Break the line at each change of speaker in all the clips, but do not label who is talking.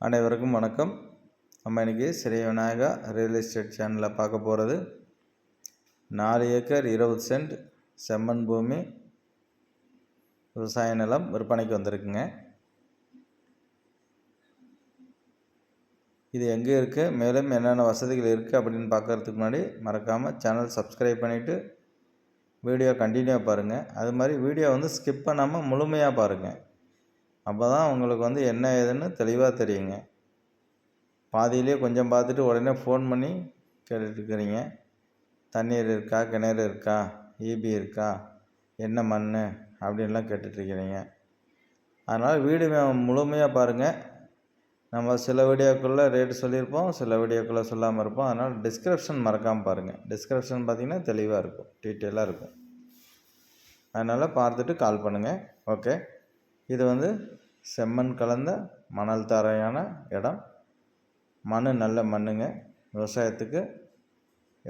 அனைவருக்கும் வணக்கம். நம்ம இன்றைக்கி ஸ்ரீ விநாயகா ரியல் எஸ்டேட் சேனலில் பார்க்க போகிறது நாலு ஏக்கர் இருபது சென்ட் செம்மண் பூமி விவசாய நிலம் விற்பனைக்கு வந்திருக்குங்க. இது எங்கே இருக்குது மேலும் என்னென்ன வசதிகள் இருக்குது அப்படின்னு பார்க்குறதுக்கு முன்னாடி மறக்காமல் சேனல் சப்ஸ்கிரைப் பண்ணிவிட்டு வீடியோ கண்டினியூவாக பாருங்கள் அது மாதிரி வீடியோ வந்து ஸ்கிப் பண்ணாமல் முழுமையாக பாருங்கள் அப்போ தான் உங்களுக்கு வந்து என்ன ஏதுன்னு தெளிவாக தெரியுங்க. பாதியிலே கொஞ்சம் பார்த்துட்டு உடனே ஃபோன் பண்ணி கேட்டுட்ருக்குறீங்க தண்ணீர் இருக்கா? கிணறு இருக்கா? ஈபி இருக்கா? என்ன மண் அப்படின்லாம் கேட்டுட்ருக்கிறீங்க அதனால் வீடு முழுமையாக பாருங்கள் நம்ம சில வீடியோக்குள்ளே ரேட்டு சொல்லியிருப்போம் சில வீடியோக்குள்ளே சொல்லாமல் இருப்போம். அதனால் டிஸ்கிரிப்ஷன் மறக்காமல் பாருங்கள் டிஸ்கிரிப்ஷன் பார்த்திங்கன்னா தெளிவாக இருக்கும் டீட்டெயிலாக இருக்கும். அதனால் பார்த்துட்டு கால் பண்ணுங்கள் ஓகே இது வந்து செம்மண் கலந்த மணல் தரையான இடம். மண் நல்ல மண்ணுங்க. விவசாயத்துக்கு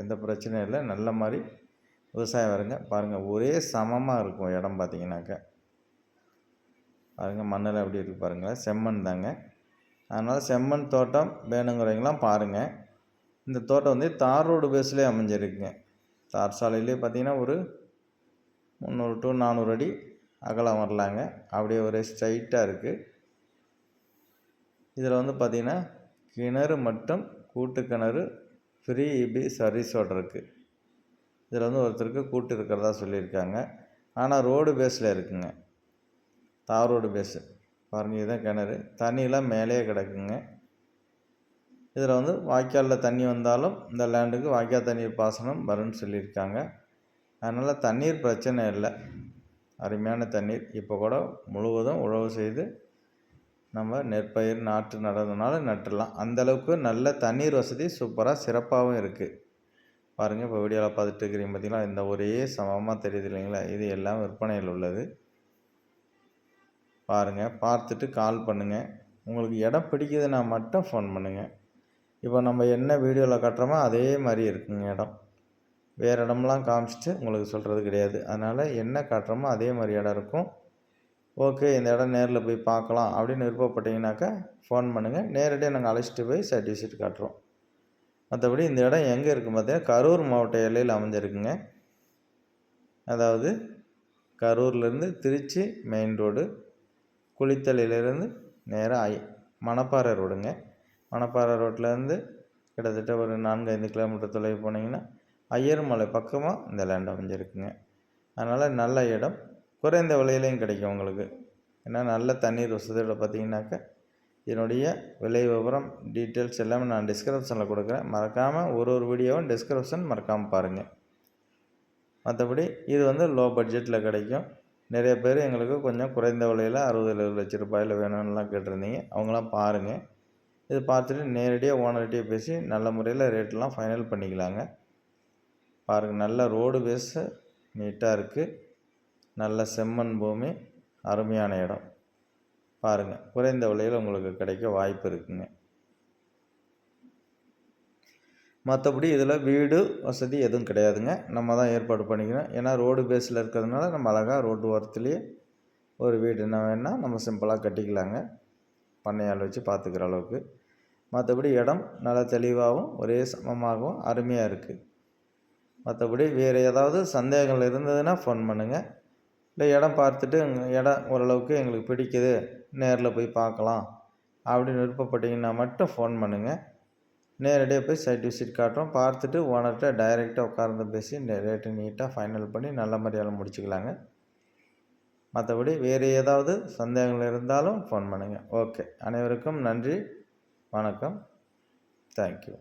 எந்த பிரச்சனையும் இல்லை. நல்ல மாதிரி விவசாயம் வருங்க. பாருங்கள் ஒரே சமமாக இருக்கும் இடம் பார்த்தீங்கன்னாக்க. பாருங்கள் மண்ணில் எப்படி இருக்குது பாருங்கள் செம்மண் தாங்க. அதனால் செம்மண் தோட்டம் வேணுங்கிறவங்களாம் பாருங்கள் இந்த தோட்டம் வந்து தார் ரோடு பேஸ்லேயே அமைஞ்சிருக்குங்க. தார் சாலையிலே பார்த்திங்கன்னா ஒரு முந்நூறு டு நானூறு அடி அகலம் வரலாங்க. அப்படியே ஒரே ஸ்ட்ரைட்டாக இருக்குது இதில் வந்து பார்த்திங்கன்னா கிணறு மட்டும் கூட்டு கிணறு ஃப்ரீ இபி சர்வீஸோடு இருக்குது இதில் வந்து ஒருத்தருக்கு கூட்டு இருக்கிறதா சொல்லியிருக்காங்க. ஆனால் ரோடு பேஸில் இருக்குங்க. தார் ரோடு பேஸு பாருங்கள் இதுதான் கிணறு. தண்ணியெலாம் மேலேயே கிடக்குங்க. இதில் வந்து வாய்க்காலில் தண்ணி வந்தாலும் இந்த லேண்டுக்கு வாய்க்கால் தண்ணீர் பாசனம் வரும்னு சொல்லியிருக்காங்க. அதனால் தண்ணீர் பிரச்சனை இல்லை. அருமையான தண்ணீர். இப்போ கூட முழுவதும் உழவு செய்து நம்ம நெற்பயிர் நாற்று நடுறதுனால நட்டுடலாம் அந்தளவுக்கு நல்ல தண்ணீர் வசதி சூப்பராக சிறப்பாகவும் இருக்குது பாருங்கள் இப்போ வீடியோவில் பார்த்துட்டு இருக்கிறீங்க பார்த்தீங்களா இந்த ஒரே சமமாக தெரியுது இல்லைங்களா? இது எல்லாம் விற்பனையில் உள்ளது. பாருங்கள் பார்த்துட்டு கால் பண்ணுங்கள் உங்களுக்கு இடம் பிடிக்குதுன்னா மட்டும் ஃபோன் பண்ணுங்கள் இப்போ நம்ம என்ன வீடியோவில் கட்டுறோமோ அதே மாதிரி இருக்குங்க இடம். வேறு இடம்லாம் காமிச்சிட்டு உங்களுக்கு சொல்கிறது கிடையாது. அதனால் என்ன காட்டுறோமோ அதே மாதிரி இடம் இருக்கும். ஓகே இந்த இடம் நேரில் போய் பார்க்கலாம் அப்படின்னு விருப்பப்பட்டீங்கன்னாக்கா ஃபோன் பண்ணுங்கள் நேரடியாக நாங்கள் அழைச்சிட்டு போய் சர்டிஃபிகேட் காட்டுறோம். மற்றபடி இந்த இடம் எங்கே இருக்குது பார்த்தீங்கன்னா கரூர் மாவட்ட எல்லையில் அமைஞ்சிருக்குங்க. அதாவது கரூர்லேருந்து திருச்சி மெயின் ரோடு குளித்தலையிலேருந்து நேராக ஐ மணப்பாறை ரோடுங்க மணப்பாறை ரோட்லேருந்து கிட்டத்தட்ட ஒரு நான்கு ஐந்து கிலோமீட்டர் தொலைவு போனீங்கன்னா ஐயர்மலை பக்கமாக இந்த லேண்ட் அமைஞ்சிருக்குங்க. அதனால் நல்ல இடம். குறைந்த விலையிலையும் கிடைக்கும் உங்களுக்கு. ஏன்னா நல்ல தண்ணீர் வசதியோட பார்த்தீங்கன்னாக்கா என்னுடைய விலை விவரம் டீட்டெயில்ஸ் எல்லாமே நான் டிஸ்கிரிப்ஷனில் கொடுக்குறேன். மறக்காமல் ஒரு ஒரு வீடியோவும் டிஸ்கிரிப்ஷன் மறக்காமல் பாருங்கள் மற்றபடி இது வந்து லோ பட்ஜெட்டில் கிடைக்கும். நிறைய பேர் எங்களுக்கு கொஞ்சம் குறைந்த விலையில் அறுபது எழுபது லட்ச ரூபாயில் வேணும்னுலாம் கேட்டிருந்தீங்க. அவங்களாம் பாருங்கள் இது பார்த்துட்டு நேரடியாக ஓனர்கிட்டயே பேசி நல்ல முறையில் ரேட்டெலாம் ஃபைனல் பண்ணிக்கலாங்க. பாருங்கள் நல்ல ரோடு பேஸு நீட்டாக இருக்குது நல்ல செம்மண் பூமி அருமையான இடம். பாருங்கள் குறைந்த விலையில் உங்களுக்கு கிடைக்க வாய்ப்பு இருக்குங்க. மற்றபடி இதில் வீடு வசதி எதுவும் கிடையாதுங்க. நம்ம தான் ஏற்பாடு பண்ணிக்கணும் ஏன்னா ரோடு பேஸில் இருக்கிறதுனால நம்ம அழகாக ரோடு ஓரத்துலேயே ஒரு வீடு என்ன வேணால் நம்ம சிம்பிளாக கட்டிக்கலாங்க. பண்ணையால் வச்சு பார்த்துக்கிற அளவுக்கு. மற்றபடி இடம் நல்லா தெளிவாகவும் ஒரே சமமாகவும் அருமையாக இருக்குது மற்றபடி வேறு ஏதாவது சந்தேகங்கள் இருந்ததுன்னா ஃபோன் பண்ணுங்கள் இல்லை இடம் பார்த்துட்டு இடம் ஓரளவுக்கு எங்களுக்கு பிடிக்குது நேரில் போய் பார்க்கலாம் அப்படின்னு விருப்பப்பட்டீங்கன்னா மட்டும் ஃபோன் பண்ணுங்கள் நேரடியாக போய் சைட் விசிட் காட்டுறோம். பார்த்துட்டு ஓனர்கிட்ட டைரெக்டாக உட்கார்ந்து பேசி ரேட்டு நீட்டாக ஃபைனல் பண்ணி நல்ல மாதிரியால் முடிச்சுக்கலாங்க. மற்றபடி வேறு ஏதாவது சந்தேகங்கள் இருந்தாலும் ஃபோன் பண்ணுங்கள் ஓகே அனைவருக்கும் நன்றி. வணக்கம். தேங்க்யூ